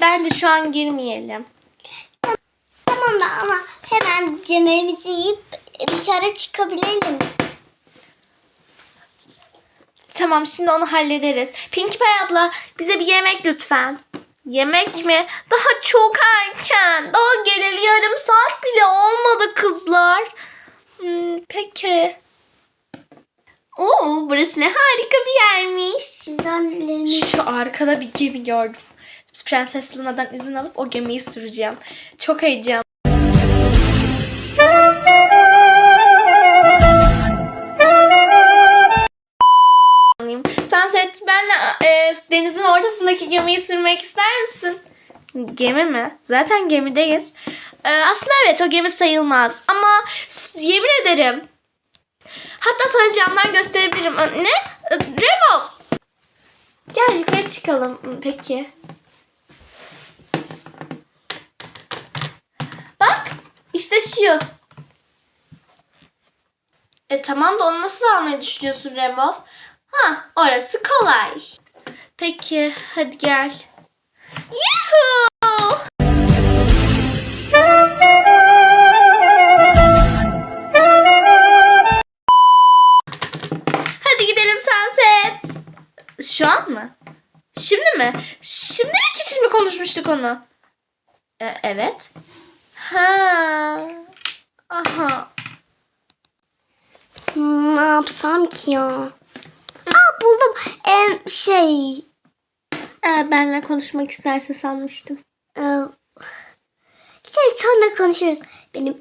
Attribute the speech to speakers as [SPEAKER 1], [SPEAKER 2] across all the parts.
[SPEAKER 1] Bence şu an girmeyelim.
[SPEAKER 2] Tamam da ama hemen yemeğimizi yiyip dışarı çıkabilelim.
[SPEAKER 1] Tamam şimdi onu hallederiz. Pinkie Pie abla bize bir yemek lütfen. Yemek mi? Daha çok erken. Daha geleli yarım saat bile olmadı kızlar. Hmm, peki. Oo, burası ne harika bir yermiş. Şu arkada bir gemi gördüm. Prenses Luna'dan izin alıp o gemiyi süreceğim. Çok heyecanlıyım. Sunset benle e, denizin ortasındaki gemiyi sürmek ister misin? Gemi mi? Zaten gemideyiz. E, aslında evet o gemi sayılmaz. Ama yemin ederim. Hatta sana camdan gösterebilirim. Ne? Remo! Gel yukarı çıkalım. Peki. Bak işte şu. E tamam da onu nasıl almayı düşünüyorsun Remov? Ha orası kolay. Peki hadi gel. Yuhuu! Hadi gidelim Sunset. Şu an mı? Şimdi mi? Şimdi mi ki şimdi konuşmuştuk onu? E, evet. Ha. Aha.
[SPEAKER 2] Hmm, ne yapsam ki ya? Aa buldum. Em, şey
[SPEAKER 1] E, benle konuşmak isterse sanmıştım.
[SPEAKER 2] e, şey sonra konuşuruz. Benim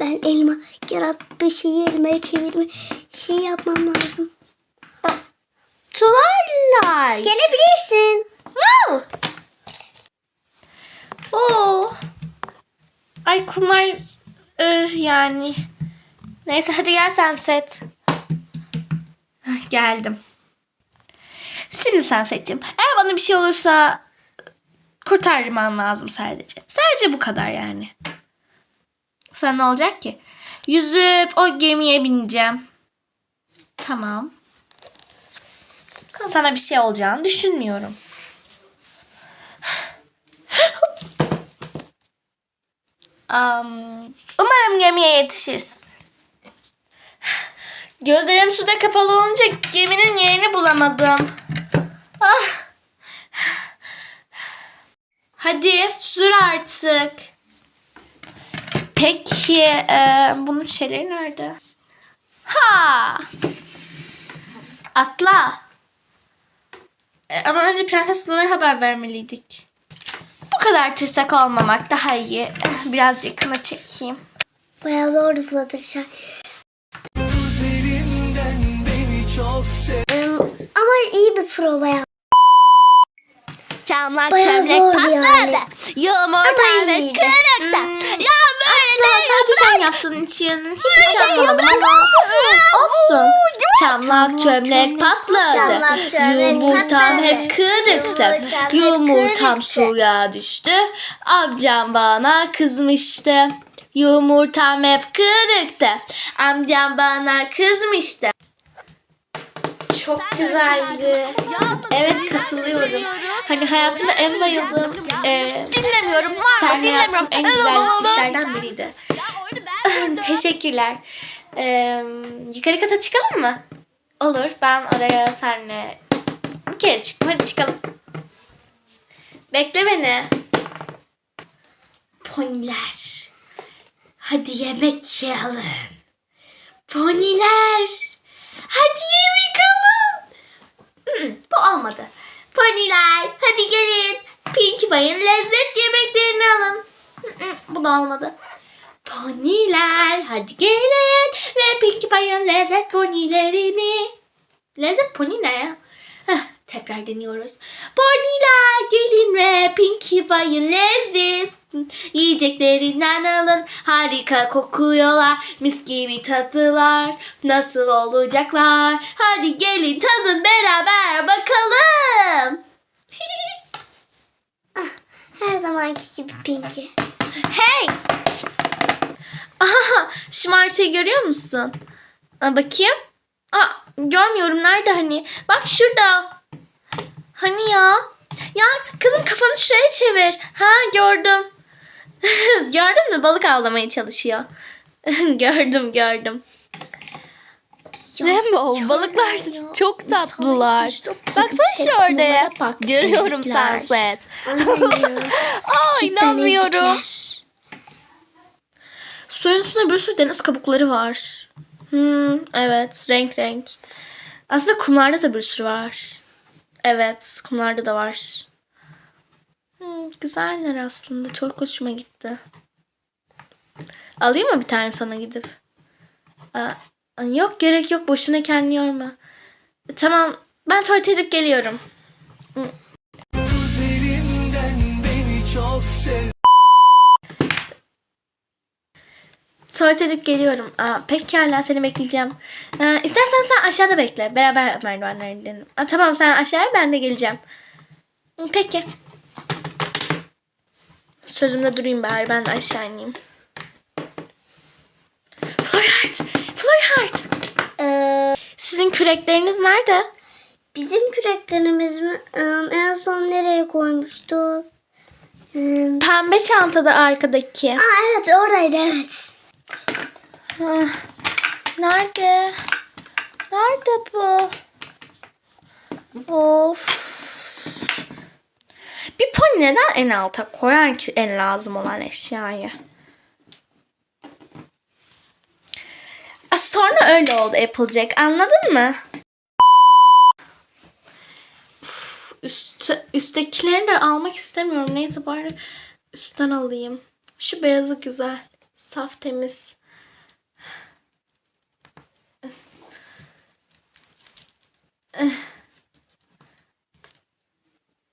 [SPEAKER 2] ben elma yarattığı şeyi elmaya çevirme şey yapmam lazım.
[SPEAKER 1] Twilight.
[SPEAKER 2] Gelebilirsin.
[SPEAKER 1] Wow. Oo. Ay kumlar ıh, yani. Neyse hadi gel Sunset. Hah, Geldim. Şimdi Sunset'cim eğer bana bir şey olursa kurtarman lazım sadece. Sadece bu kadar yani. Sana ne olacak ki? Yüzüp o gemiye bineceğim. Tamam. Sana bir şey olacağını düşünmüyorum. Am, umarım gemiye yetişirsin. Gözlerim suda kapalı olunca geminin yerini bulamadım. Ah. Hadi sür artık. Peki e, bunun şeyleri nerede? Ha! Atla. E, ama önce Prenses Luna'ya haber vermeliydik. Bu kadar tırsak olmamak daha iyi. Biraz yakına çekeyim.
[SPEAKER 2] Bayağı zordu Fluttershy.
[SPEAKER 3] Üzerinden beni çok sev
[SPEAKER 2] Em, ama iyi bir prova ya.
[SPEAKER 1] Çamlak
[SPEAKER 2] Bayağı
[SPEAKER 1] çömlek
[SPEAKER 2] zordu
[SPEAKER 1] patladı.
[SPEAKER 2] yani.
[SPEAKER 1] Yumurta
[SPEAKER 2] Ama
[SPEAKER 1] ve
[SPEAKER 2] iyiydi.
[SPEAKER 1] kırıktı.
[SPEAKER 2] Hmm.
[SPEAKER 1] Ya böyle
[SPEAKER 2] Aslında
[SPEAKER 1] sadece sen yaptığın için hiçbir şey anlamadım ama olsun. Çamlak çömlek patladı.
[SPEAKER 2] Çamlak çömlek
[SPEAKER 1] Yumurtam
[SPEAKER 2] patladı.
[SPEAKER 1] hep kırıktı.
[SPEAKER 2] Yumurtam hep
[SPEAKER 1] Yumurtam
[SPEAKER 2] kırıktı.
[SPEAKER 1] suya düştü. Amcam bana kızmıştı. Yumurtam hep kırıktı. Amcam bana kızmıştı. Çok güzeldi. Evet katılıyorum. Hani hayatımda en bayıldığım e,
[SPEAKER 4] Dinlemiyorum. Var
[SPEAKER 1] sen
[SPEAKER 4] mı? Dinlemiyorum.
[SPEAKER 1] yaptığım en güzel işlerden biriydi.
[SPEAKER 4] Ya oyunu beğenmedim.
[SPEAKER 1] Teşekkürler. Ee, yukarı kata çıkalım mı? Olur. Ben oraya senle bir kere çıktım. Hadi çıkalım. Bekle beni. Poniler. Hadi yemek yiyelim. Poniler. Hadi yemek bu olmadı. Poniler hadi gelin. Pinkie Pie'in lezzet yemeklerini alın. Bu da olmadı. Poniler hadi gelin ve Pinkie Pie'in lezzet ponilerini. Lezzet pony ne ya? Tekrar deniyoruz. Poniler gelin ve Pinkie Pie'in lezzet yiyeceklerinden alın. Harika kokuyorlar, mis gibi tadılar. Nasıl olacaklar? Hadi gelin tadın beraber bakalım.
[SPEAKER 2] Her zamanki gibi Pinky.
[SPEAKER 1] Hey! Aha, şu martıyı görüyor musun? Aa, bakayım. Aa, görmüyorum. Nerede hani? Bak şurada. Hani ya? Ya kızım kafanı şuraya çevir. Ha gördüm. Gördün mü balık avlamaya çalışıyor. gördüm gördüm.
[SPEAKER 4] Rainbow balıklar çok tatlılar. Baksana şu oraya.
[SPEAKER 2] Bak,
[SPEAKER 4] Görüyorum sunset. Aa inanmıyorum.
[SPEAKER 1] Suyun üstünde bir sürü deniz kabukları var. Hmm, evet renk renk. Aslında kumlarda da bir sürü var. Evet kumlarda da var. Hmm, güzeller aslında. Çok hoşuma gitti. Alayım mı bir tane sana gidip? Aa, yok gerek yok. Boşuna kendini yorma. Tamam ben tuvalete gidip geliyorum.
[SPEAKER 3] Üzerinden
[SPEAKER 1] Tuvalete gidip geliyorum. Aa, pekala seni bekleyeceğim. Ee, istersen sen aşağıda bekle. Beraber merdivenlere gidelim. Aa, tamam sen aşağıya ben de geleceğim. Peki. Sözümde durayım bari ben de aşağı ineyim. Florhart! Florhart!
[SPEAKER 2] Ee,
[SPEAKER 1] Sizin kürekleriniz nerede?
[SPEAKER 2] bizim küreklerimiz mi? Ee, en son nereye koymuştuk? Ee,
[SPEAKER 1] Pembe çantada arkadaki.
[SPEAKER 2] Aa evet oradaydı evet.
[SPEAKER 1] Ah, Nerede? Nerede bu? Of. Bir pony neden en alta koyar ki en lazım olan eşyayı? Sonra öyle oldu Applejack anladın mı? Uf, Üst, de almak istemiyorum. Neyse bari üstten alayım. Şu beyazı güzel. Saf temiz.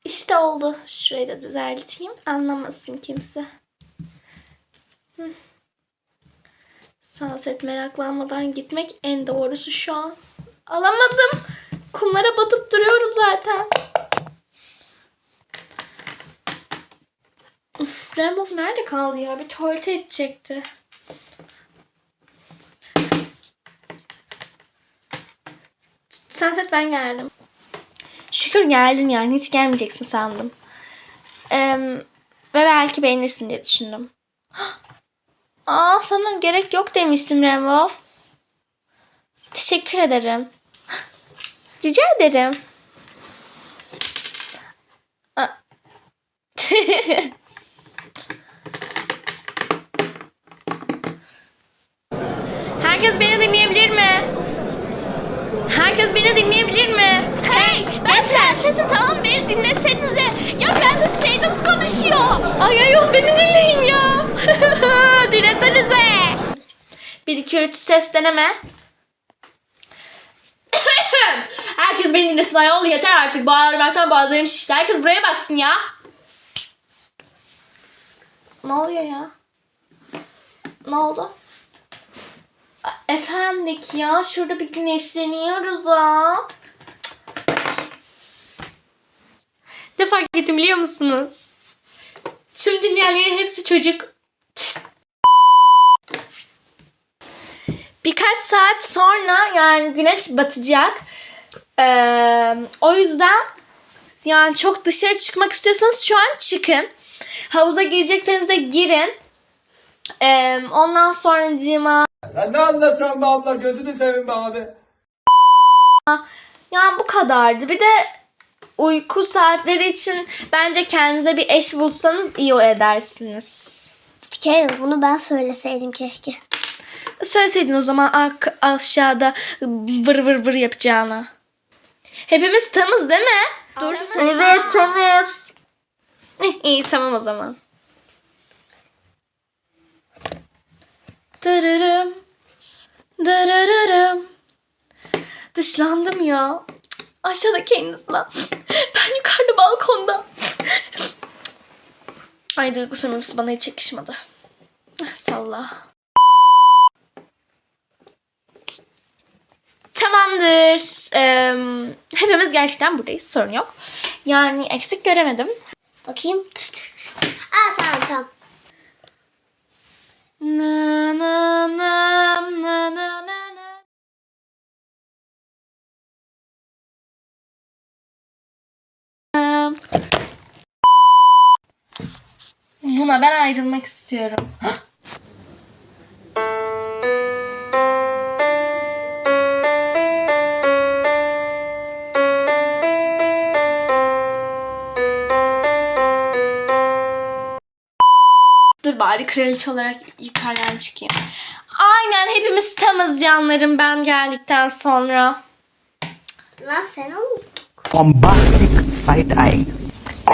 [SPEAKER 1] İşte oldu. Şurayı da düzelteyim. Anlamasın kimse. Hı. Sunset meraklanmadan gitmek en doğrusu şu an. Alamadım. Kumlara batıp duruyorum zaten. Uf, Remov nerede kaldı ya? Bir tuvalete edecekti. Sunset ben geldim. Şükür geldin yani hiç gelmeyeceksin sandım. Eee, ve belki beğenirsin diye düşündüm. Aa sana gerek yok demiştim Remov. Teşekkür ederim. Rica ederim. Aa. Herkes beni dinleyebilir mi? Herkes beni dinleyebilir mi?
[SPEAKER 4] Hey ben prensesi tamam beni dinlesenize. Ya prenses Cadence konuşuyor.
[SPEAKER 1] Ay ayol beni dinleyin ya. Dinlesenize. 1 2 3 ses deneme. Herkes beni dinlesin ayol yeter artık. Bağırmaktan boğazlarım şişti. Herkes buraya baksın ya. Ne oluyor ya? Ne oldu? Efendik ya şurada bir güneşleniyoruz ha. Ne fark ettim biliyor musunuz? Tüm dinleyenlerin hepsi çocuk. Birkaç saat sonra yani güneş batacak. Ee, o yüzden yani çok dışarı çıkmak istiyorsanız şu an çıkın. Havuza girecekseniz de girin. Ee, ondan sonra cima
[SPEAKER 5] Sen ne anlatıyorsun be abla gözünü seveyim be abi.
[SPEAKER 1] yani bu kadardı. Bir de uyku saatleri için bence kendinize bir eş bulsanız iyi edersiniz.
[SPEAKER 2] Şey bunu ben söyleseydim keşke.
[SPEAKER 1] Söyleseydin o zaman arka, aşağıda vır vır vır yapacağını. Hepimiz tamız değil mi? Dur. Evet tamız. İyi tamam o zaman. Dırırım. Dırırırım. Dışlandım ya. Aşağıda kendisi lan. Ben yukarıda balkonda. Ay duygu sömürüsü bana hiç yakışmadı. Salla. Tamamdır. Ee, hepimiz gerçekten buradayız. Sorun yok. Yani eksik göremedim.
[SPEAKER 2] Bakayım. Aa tamam tamam.
[SPEAKER 1] Na Luna ben ayrılmak istiyorum. Dur bari kraliçe olarak yukarıdan çıkayım. Aynen hepimiz tamız canlarım ben geldikten sonra.
[SPEAKER 2] Lan sen oldun.
[SPEAKER 6] bombastic side eye,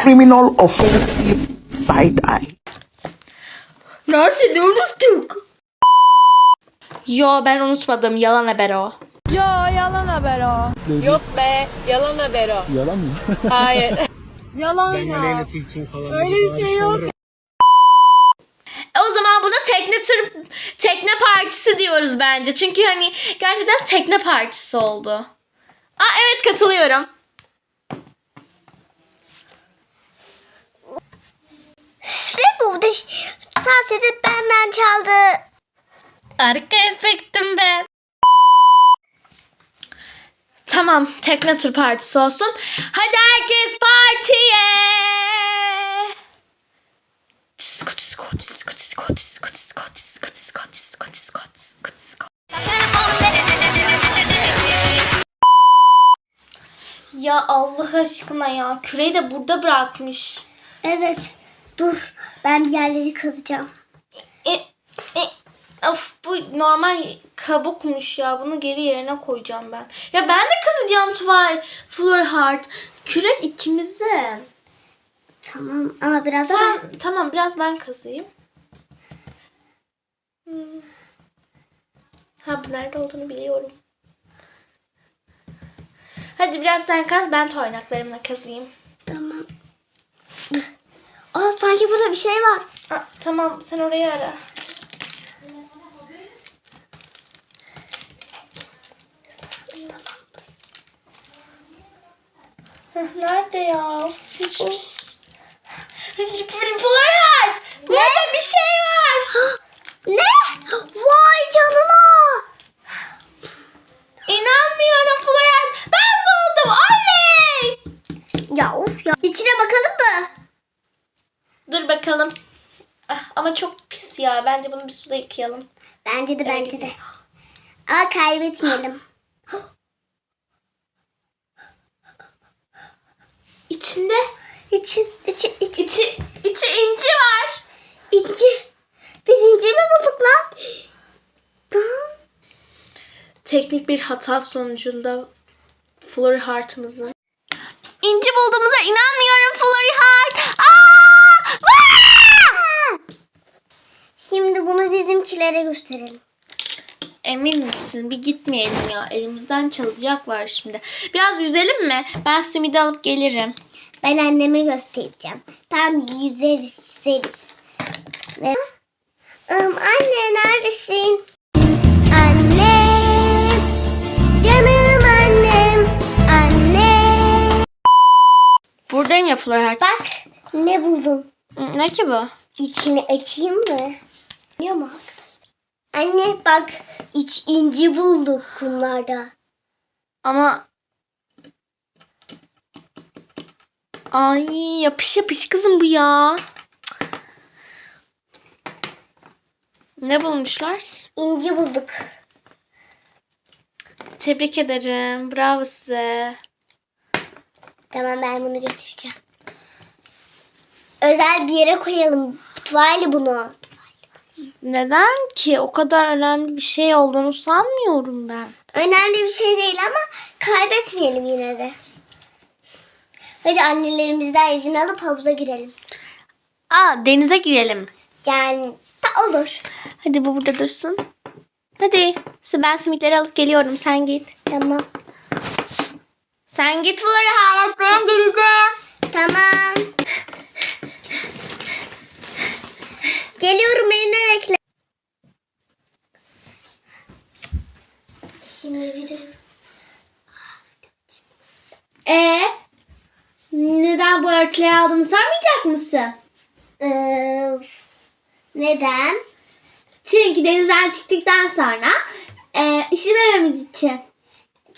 [SPEAKER 6] criminal offensive side eye.
[SPEAKER 2] Seni unuttuk.
[SPEAKER 1] Yo ben unutmadım yalan haber o.
[SPEAKER 7] Yo yalan haber o. Yok be yalan haber o. Yalan mı? Hayır. yalan ya. Öyle bir şey yok.
[SPEAKER 1] E o zaman buna tekne tur tekne partisi diyoruz bence. Çünkü hani gerçekten tekne partisi oldu. Aa evet katılıyorum.
[SPEAKER 2] Da saseti benden çaldı.
[SPEAKER 1] Arka efektim ben. Tamam tekne tur partisi olsun. Hadi herkes partiye. Ya Allah aşkına ya küreyi de burada bırakmış.
[SPEAKER 2] Evet. Dur. Ben diğerleri kazacağım.
[SPEAKER 1] E, e, of bu normal kabukmuş ya. Bunu geri yerine koyacağım ben. Ya ben de kızacağım Tuvay. Floor Heart. Kürek ikimizin.
[SPEAKER 2] Tamam ama biraz da ben...
[SPEAKER 1] Sen tamam biraz ben kazıyım. Hmm. Ha nerede olduğunu biliyorum. Hadi biraz sen kaz ben toynaklarımla kazıyım.
[SPEAKER 2] Tamam. Aa sanki burada bir şey var.
[SPEAKER 1] Aa, tamam sen orayı ara. Nerede ya? Hiç, hiç, Florent! Burada bir şey var.
[SPEAKER 2] Ne? Vay canına.
[SPEAKER 1] İnanmıyorum Florent. Ben buldum. Oley!
[SPEAKER 2] Ya of ya. İçine bakalım mı?
[SPEAKER 1] Dur bakalım. Ah, ama çok pis bunu bir suda yıkayalım.
[SPEAKER 2] Bence de bence de. Ama kaybetmeyelim.
[SPEAKER 1] İçinde
[SPEAKER 2] İçin, içi, içi,
[SPEAKER 1] içi, içi inci var.
[SPEAKER 2] inci. Biz inci mi bulduk lan? Lan.
[SPEAKER 1] Teknik bir hata sonucunda Flori Heart'ımızın İnci bulduğumuza inanmıyorum Flori Heart. Aa! Vaa!
[SPEAKER 2] Şimdi bunu bizimkilere gösterelim.
[SPEAKER 1] Emin misin? Bir gitmeyelim ya. Elimizden çalacaklar şimdi. Biraz yüzelim mi? Ben simidi alıp gelirim.
[SPEAKER 2] Ben anneme göstereceğim. Tam yüzeriz, yüzeriz. Ve... Im, anne neredesin? Anne. Canım annem. Anne.
[SPEAKER 1] Buradayım ya Heart.
[SPEAKER 2] Bak ne buldum.
[SPEAKER 1] Ne ki bu?
[SPEAKER 2] İçini açayım mı? Biliyor mu arkadaşlar? Anne bak iç inci bulduk kumlarda.
[SPEAKER 1] Ama Ay yapış yapış kızım bu ya. Cık. Ne bulmuşlar?
[SPEAKER 2] İnci bulduk.
[SPEAKER 1] Tebrik ederim. Bravo size.
[SPEAKER 2] Tamam ben bunu götüreceğim. Özel bir yere koyalım. Tuvalı bunu.
[SPEAKER 1] Neden ki? O kadar önemli bir şey olduğunu sanmıyorum ben.
[SPEAKER 2] Önemli bir şey değil ama kaybetmeyelim yine de. Hadi annelerimizden izin alıp havuza girelim.
[SPEAKER 1] Aa denize girelim.
[SPEAKER 2] Yani da olur.
[SPEAKER 1] Hadi bu burada dursun. Hadi. Ben simitleri alıp geliyorum. Sen git.
[SPEAKER 2] Tamam.
[SPEAKER 1] Sen git Flora. Ben geleceğim.
[SPEAKER 2] Tamam. Geliyorum beni bekle. Şimdi bir de
[SPEAKER 1] Ee, neden bu örtüleri aldığımı sormayacak mısın?
[SPEAKER 2] Ee, neden?
[SPEAKER 1] Çünkü denizden çıktıktan sonra e, üşümememiz için.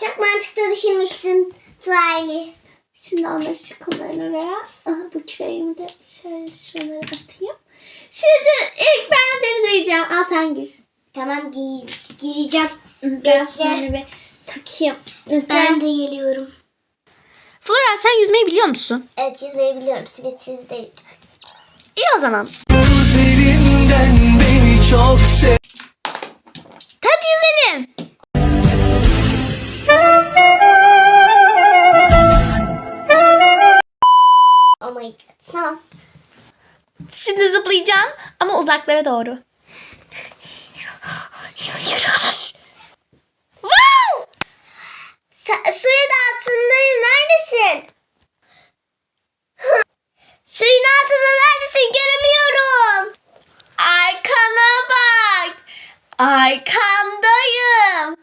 [SPEAKER 2] Çok mantıklı düşünmüşsün Tuvalı.
[SPEAKER 1] Şimdi anlaştık onların oraya. Aha, bu küreğimi de şöyle şuralara atayım. Şimdi ilk ben denize gireceğim. Al sen gir.
[SPEAKER 2] Tamam gi gireceğim.
[SPEAKER 1] Ben
[SPEAKER 2] Bekle.
[SPEAKER 1] sana bir takayım.
[SPEAKER 2] Ben de geliyorum.
[SPEAKER 1] Flora sen yüzmeyi biliyor musun?
[SPEAKER 2] Evet yüzmeyi biliyorum. Sivitsiz değil.
[SPEAKER 1] İyi o zaman.
[SPEAKER 3] Beni çok sev
[SPEAKER 1] Hadi yüzelim.
[SPEAKER 2] Oh my god. Tamam.
[SPEAKER 1] Şimdi zıplayacağım ama uzaklara doğru. Wow!
[SPEAKER 2] Sen, suyun altındayım. Neredesin? suyun altında neredesin? Göremiyorum.
[SPEAKER 1] Arkana bak. Arkandayım.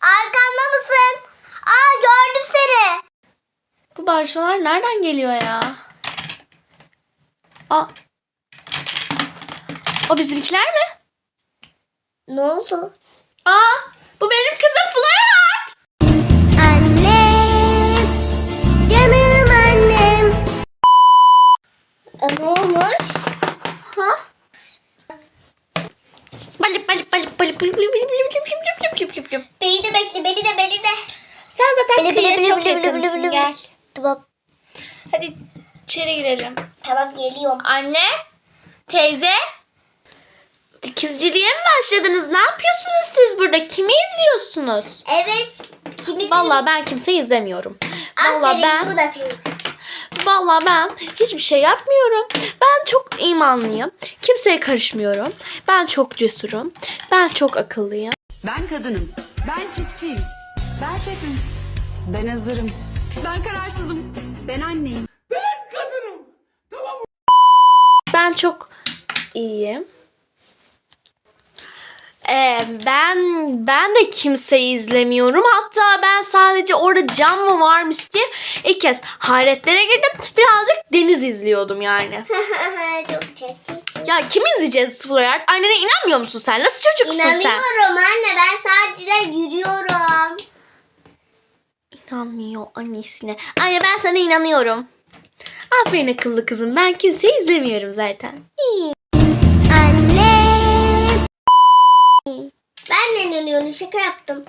[SPEAKER 2] Arkamda mısın? Aa gördüm seni.
[SPEAKER 4] Bu barışmalar nereden geliyor ya? O bizimkiler mi?
[SPEAKER 2] Ne oldu?
[SPEAKER 4] Aa, bu benim kızım Florent.
[SPEAKER 2] Annem. Canım annem. E, ne olmuş?
[SPEAKER 1] Ha? Balıp balıp balıp balıp balıp balıp balıp balıp balıp balıp balıp.
[SPEAKER 2] Beni de bekle, beni de, beni de.
[SPEAKER 1] Sen zaten
[SPEAKER 2] Bili,
[SPEAKER 1] kıyıya
[SPEAKER 2] bili,
[SPEAKER 1] çok
[SPEAKER 2] bili,
[SPEAKER 1] yakınsın
[SPEAKER 2] bili, bili.
[SPEAKER 1] gel.
[SPEAKER 2] Tamam,
[SPEAKER 4] Hadi içeri girelim.
[SPEAKER 2] tamam geliyorum.
[SPEAKER 1] Anne, teyze. Dikizciliğe mi başladınız? Ne yapıyorsunuz siz burada? Kimi izliyorsunuz?
[SPEAKER 2] Evet. Kimi
[SPEAKER 1] Vallahi ben kimseyi izlemiyorum. Vallahi
[SPEAKER 2] Aferin,
[SPEAKER 1] ben
[SPEAKER 2] bu da senin.
[SPEAKER 1] Vallahi ben hiçbir şey yapmıyorum. Ben çok imanlıyım. Kimseye karışmıyorum. Ben çok cesurum. Ben çok akıllıyım.
[SPEAKER 7] Ben kadınım. Ben çiftçiyim. Ben şefim. Ben hazırım. Ben kararsızım. Ben anneyim.
[SPEAKER 1] Ben çok iyiyim. Ee, ben ben de kimseyi izlemiyorum. Hatta ben sadece orada cam mı varmış diye ilk kez hayretlere girdim. Birazcık deniz izliyordum yani.
[SPEAKER 2] Çok çekti.
[SPEAKER 1] Ya kim izleyeceğiz Florent? Annene inanmıyor musun sen? Nasıl çocuksun sen?
[SPEAKER 2] İnanıyorum anne ben sadece yürüyorum.
[SPEAKER 1] İnanmıyor annesine. Anne ben sana inanıyorum. Aferin akıllı kızım. Ben kimseyi izlemiyorum zaten.
[SPEAKER 2] Ben de inanıyorum şaka yaptım.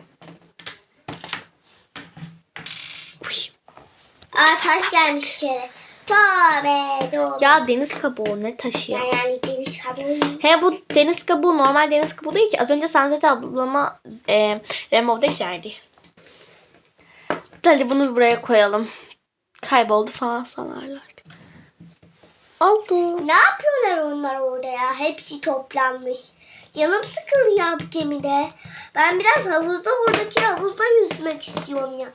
[SPEAKER 2] Aa taş gelmiş içeri. Tövbe tövbe.
[SPEAKER 1] Ya deniz kabuğu ne taşı ya?
[SPEAKER 2] Yani deniz kabuğu.
[SPEAKER 1] He bu deniz kabuğu normal deniz kabuğu değil ki. Az önce Sunset ablama e, Remov'da işerdi. Hadi bunu buraya koyalım. Kayboldu falan sanarlar. Oldu.
[SPEAKER 2] Ne yapıyorlar onlar orada ya? Hepsi toplanmış. Canım sıkıldı ya bu gemide. Ben biraz havuzda oradaki havuzda yüzmek istiyorum ya.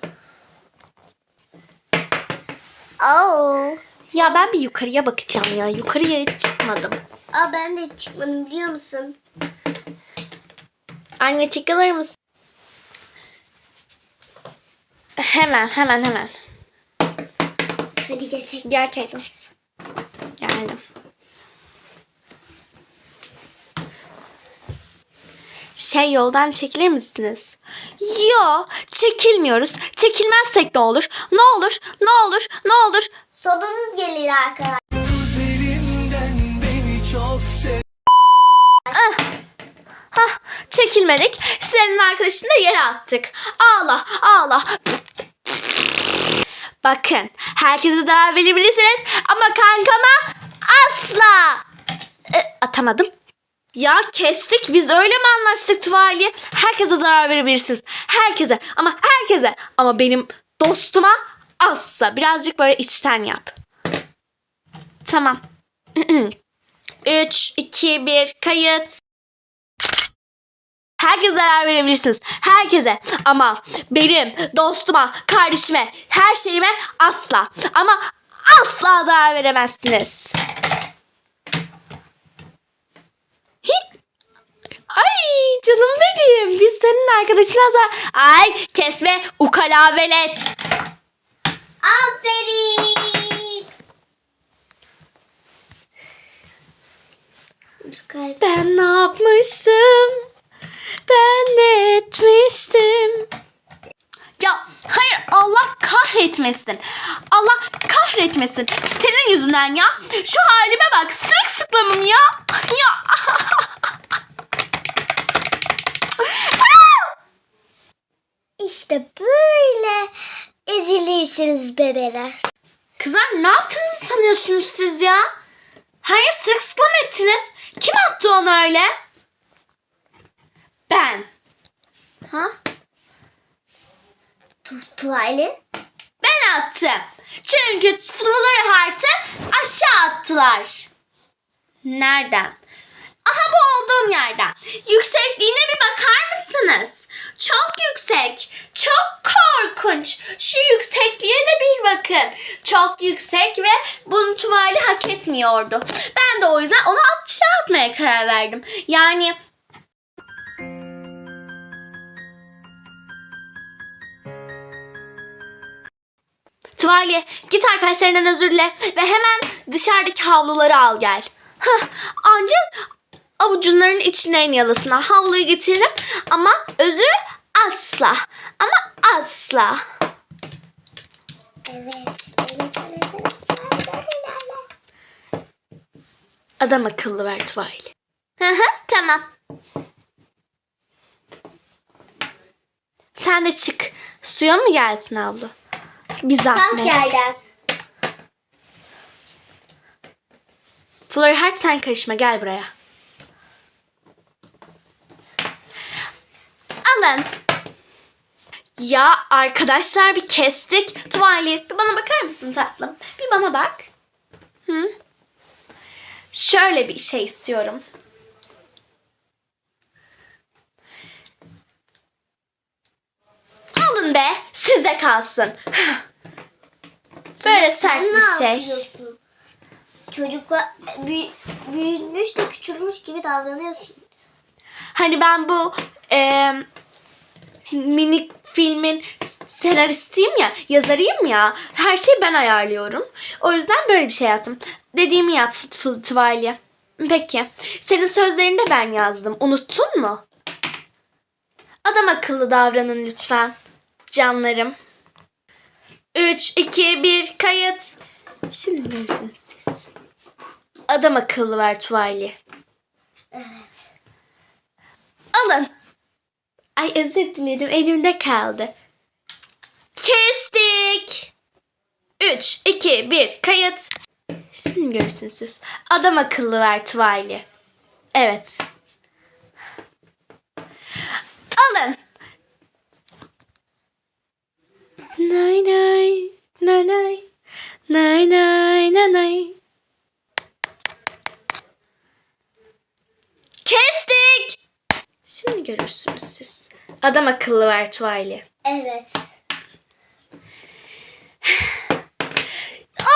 [SPEAKER 2] Oo.
[SPEAKER 1] Ya ben bir yukarıya bakacağım ya. Yukarıya çıkmadım.
[SPEAKER 2] Aa ben de çıkmadım biliyor musun?
[SPEAKER 1] Anne çıkılır mısın? Hemen hemen hemen.
[SPEAKER 2] Hadi gerçek.
[SPEAKER 1] Gel Cadence. Geldim. Şey yoldan çekilir misiniz? Yo çekilmiyoruz. Çekilmezsek ne olur? Ne olur? Ne olur? Ne olur?
[SPEAKER 2] Sonunuz gelir arkadaşlar.
[SPEAKER 3] Üzerinden beni çok sev
[SPEAKER 1] Hah çekilmedik. Senin arkadaşını da yere attık. Ağla ağla. Bakın herkese zarar verebilirsiniz ama kankama asla. E, atamadım. Ya kestik biz öyle mi anlaştık Tuvali? Herkese zarar verebilirsiniz. Herkese ama herkese. Ama benim dostuma asla. Birazcık böyle içten yap. Tamam. 3, 2, 1 kayıt. Herkese zarar verebilirsiniz. Herkese. Ama benim dostuma, kardeşime, her şeyime asla. Ama asla zarar veremezsiniz. Ay canım benim. Biz senin arkadaşına zarar... Ay kesme ukala velet.
[SPEAKER 2] Aferin.
[SPEAKER 1] Ben ne yapmıştım? Ben ne etmiştim? Ya hayır Allah kahretmesin. Allah kahretmesin. Senin yüzünden ya. Şu halime bak sırılsıklamım ya. Ya.
[SPEAKER 2] İşte böyle ezilirsiniz bebeler.
[SPEAKER 1] Kızlar ne yaptığınızı sanıyorsunuz siz ya? Hayır sırılsıklam ettiniz. Kim attı onu öyle? Ben.
[SPEAKER 2] Ha? Tu tuvalet?
[SPEAKER 1] Ben attım. Çünkü Flora Heart'ı aşağı attılar. Nereden? Aha bu olduğum yerden. Yüksekliğine bir bakar mısınız? Çok yüksek. Çok korkunç. Şu yüksekliğe de bir bakın. Çok yüksek ve bunu tuvali hak etmiyordu. Ben de o yüzden onu aşağı atmaya karar verdim. Yani Tuvali git arkadaşlarından özür dile ve hemen dışarıdaki havluları al gel. Hah, ancak avucunların içlerini yalasınlar. Havluyu getiririm ama özür asla. Ama asla.
[SPEAKER 2] Evet.
[SPEAKER 1] Adam akıllı ver Tuvali. Hı hı tamam. Sen de çık. Suya mı gelsin abla? Bir zahmet.
[SPEAKER 2] yerden.
[SPEAKER 1] Flora Hart sen karışma gel buraya. Alın. Ya arkadaşlar bir kestik. Tuvali bir bana bakar mısın tatlım? Bir bana bak. Hı? Şöyle bir şey istiyorum. Alın be sizde kalsın. Böyle sert bir şey.
[SPEAKER 2] yapıyorsun? Çocuklar büyümüş de küçülmüş gibi davranıyorsun.
[SPEAKER 1] Hani ben bu e, minik filmin senaristiyim ya, yazarıyım ya. Her şeyi ben ayarlıyorum. O yüzden böyle bir şey yaptım. Dediğimi yap Tuvali. Peki. Senin sözlerini de ben yazdım. Unuttun mu? Adam akıllı davranın lütfen. Canlarım. 3, 2, 1, kayıt. Şimdi görürsünüz siz. Adam akıllı ver Tuvali.
[SPEAKER 2] Evet.
[SPEAKER 1] Alın. Ay özür dilerim elimde kaldı. Kestik. 3, 2, 1 kayıt. Şimdi görürsünüz siz. Adam akıllı ver Tuvali. Evet. Alın. Nay nay. Nay nay. Nay nay nay nay. Kestik. Şimdi görürsünüz siz. Adam akıllı ver Tuvali.
[SPEAKER 2] Evet.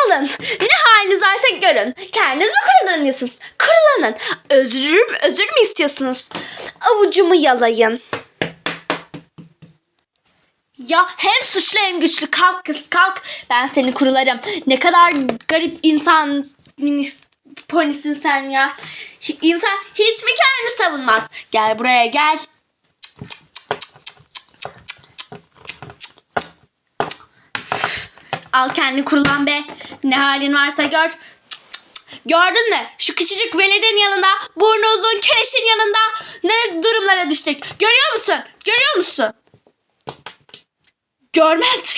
[SPEAKER 1] Alın. Ne haliniz varsa görün. Kendiniz mi kurulanıyorsunuz? Kurulanın. Özür, özür mü istiyorsunuz? Avucumu yalayın. Ya hem suçlu hem güçlü. Kalk kız kalk. Ben seni kurularım. Ne kadar garip insan minis polisin sen ya. İnsan hiç mi kendini savunmaz? Gel buraya gel. Al kendini kurulan be. Ne halin varsa gör. Gördün mü? Şu küçücük veledin yanında, burnu uzun keleşin yanında ne durumlara düştük. Görüyor musun? Görüyor musun? Görmez.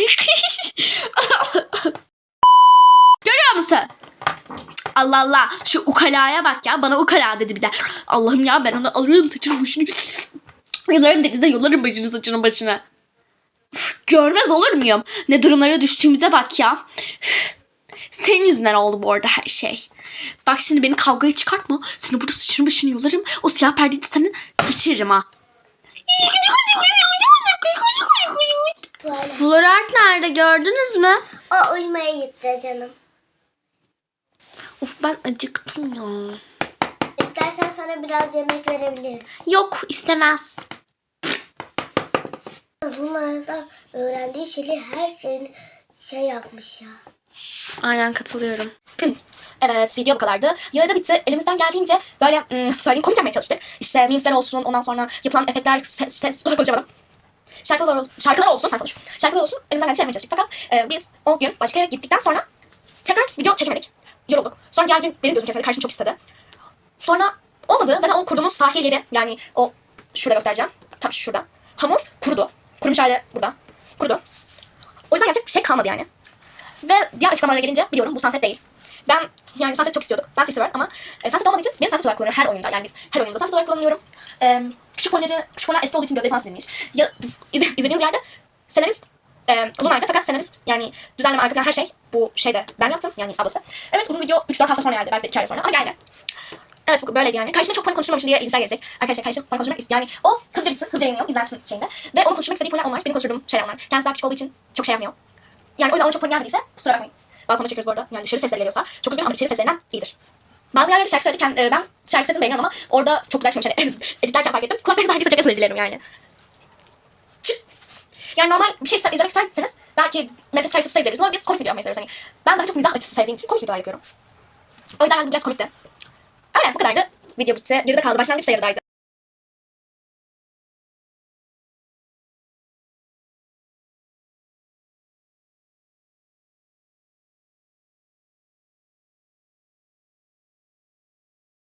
[SPEAKER 1] Görüyor musun? Allah Allah. Şu ukalaya bak ya. Bana ukala dedi bir de. Allah'ım ya ben onu alırım saçını başını. Yolarım denize yolarım başını saçının başına. Üf, Görmez olur muyum? Ne durumlara düştüğümüze bak ya. Üf. Senin yüzünden oldu bu arada her şey. Bak şimdi beni kavgaya çıkartma. Seni burada sıçrım başını yolarım. O siyah perdeyi de senin geçiririm ha. Florart nerede gördünüz mü?
[SPEAKER 2] O uyumaya gitti canım.
[SPEAKER 1] Of ben acıktım ya.
[SPEAKER 2] İstersen sana biraz yemek verebiliriz.
[SPEAKER 1] Yok istemez.
[SPEAKER 2] Bunlardan öğrendiği şeyleri her şeyini şey yapmış ya.
[SPEAKER 1] Aynen katılıyorum. Evet video bu kadardı. Yağı da bitti. Elimizden geldiğince böyle hmm, nasıl söyleyeyim komik yapmaya çalıştık. İşte memesler olsun ondan sonra yapılan efektler ses, ses konuşamadım. şarkılar, ol- şarkılar olsun, sen konuş. Şarkılar olsun, elimizden geldiğince yapmaya çalıştık. Fakat e, biz o gün başka yere gittikten sonra tekrar video çekemedik. Yorulduk. Sonra diğer gün benim gözüm kesildi. Kardeşim çok istedi. Sonra olmadı. Zaten o kurduğumuz sahil yeri yani o şurada göstereceğim. Tam şurada. Hamur kurudu. Kurumuş hali burada. Kurudu. O yüzden yapacak bir şey kalmadı yani. Ve diğer açıklamalara gelince biliyorum bu sunset değil. Ben yani sunset çok istiyorduk. Ben var ama e, sunset olmadığı için beni sunset olarak kullanıyor her oyunda. Yani biz her oyunda sunset olarak kullanıyorum. E, küçük oyunları, küçük oyunlar eski olduğu için gözleri falan silinmiş. Ya, izle, izlediğiniz yerde senarist e, Luna'ydı fakat senarist yani düzenleme arka plan her şey bu şeyde ben yaptım yani ablası. Evet uzun video 3-4 hafta sonra geldi belki de 2 ay sonra ama geldi. Evet bu böyleydi yani. Kardeşimle çok panik konuşturmamışım diye ilginçler gelecek. Arkadaşlar kardeşim panik konuşturmak istiyor. Yani o hızlıca bitsin, hızlıca yayınlayalım, izlensin şeyinde. Ve onun konuşmak istediği konular onlar. Benim konuşturduğum şeyler onlar. Kendisi daha küçük olduğu için çok şey yapmıyor. Yani o yüzden ona çok panik gelmediyse kusura bakmayın. Balkonda çekiyoruz bu arada. Yani dışarı sesleri geliyorsa çok üzgünüm ama içeri seslerinden iyidir. Bazı yerlerde şarkı söylerken e, ben şarkı sesini beğeniyorum ama orada çok güzel çıkmış. Hani editlerken fark ettim. Kulaklarınızı özür dilerim yani. Yani normal bir şey ister, izlemek isterseniz belki Memphis Karşısı izleriz ama biz komik video seviyoruz. Hani ben daha çok mizah açısı sevdiğim için komik videolar yapıyorum. O yüzden bu biraz komikti. Öyle bu kadardı. Video bitti. Geride kaldı. Başlangıç da yarıdaydı.